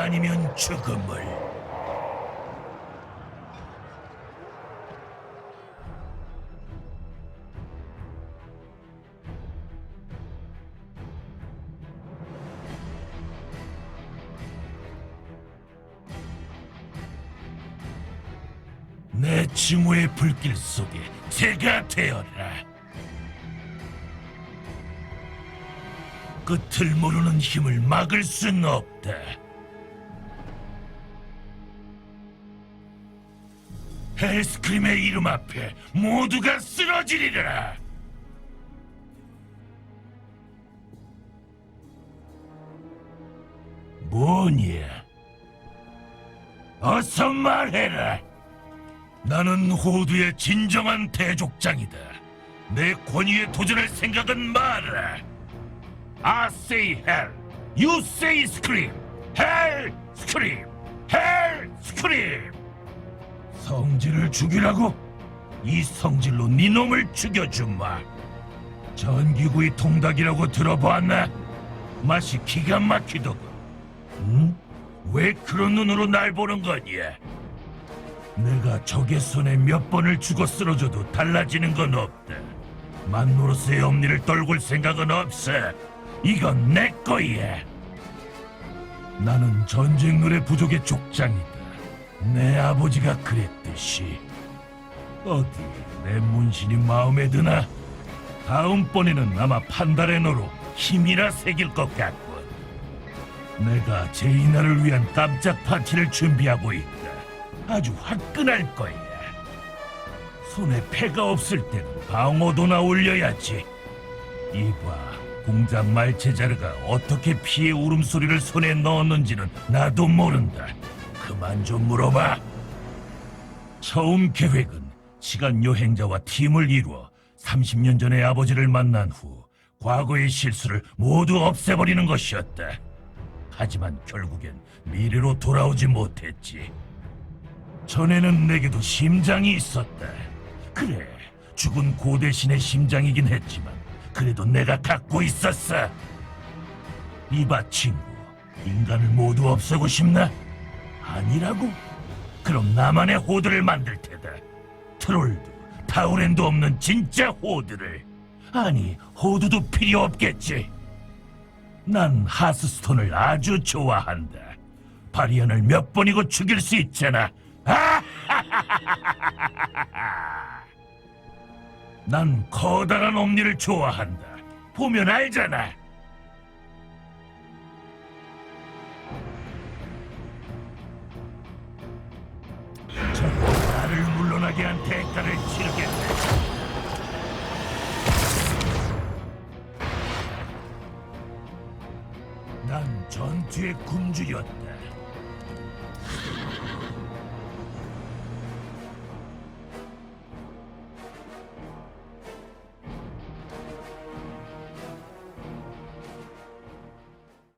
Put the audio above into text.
아니면 죽음을. 내 증오의 불길 속에 제가 되어라. 끝을 모르는 힘을 막을 순 없다. 헬스크림의 이름 앞에 모두가 쓰러지리라. 뭐냐? 어서 말해라. 나는 호두의 진정한 대족장이다. 내 권위에 도전할 생각은 마라. I say hell, you say scream. Hell, scream. Hell, scream. 성질을 죽이라고? 이 성질로 네 놈을 죽여주마. 전기구이 통닭이라고 들어봤나? 맛이 기가 막히더군. 응? 왜 그런 눈으로 날 보는 거냐? 내가 적의 손에 몇 번을 죽어 쓰러져도 달라지는 건 없다. 만노로스의 엄니를 떨굴 생각은 없어. 이건 내 거야. 나는 전쟁 노래 부족의 족장이다. 내 아버지가 그랬듯이. 어디 내 문신이 마음에 드나? 다음번에는 아마 판다레노로 힘이나 새길 것 같군. 내가 제이나를 위한 깜짝 파티를 준비하고 있다. 아주 화끈할 거야. 손에 패가 없을 때는 방어도나 올려야지. 이봐, 공장 말체자르가 어떻게 피해 울음소리를 손에 넣었는지는 나도 모른다. 그만 좀 물어봐. 처음 계획은 시간 여행자와 팀을 이루어 30년 전의 아버지를 만난 후 과거의 실수를 모두 없애버리는 것이었다. 하지만 결국엔 미래로 돌아오지 못했지. 전에는 내게도 심장이 있었다. 그래, 죽은 고대신의 심장이긴 했지만 그래도 내가 갖고 있었어. 이봐 친구, 인간을 모두 없애고 싶나? 아니라고? 그럼 나만의 호드를 만들 테다. 트롤도 타우렌도 없는 진짜 호드를. 아니, 호드도 필요 없겠지. 난 하스스톤을 아주 좋아한다. 바리안을 몇 번이고 죽일 수 있잖아. 난 커다란 옴니를 좋아한다. 보면 알잖아. 물러나게 한 대가를 치르겠네. 난 전투의 군주였다.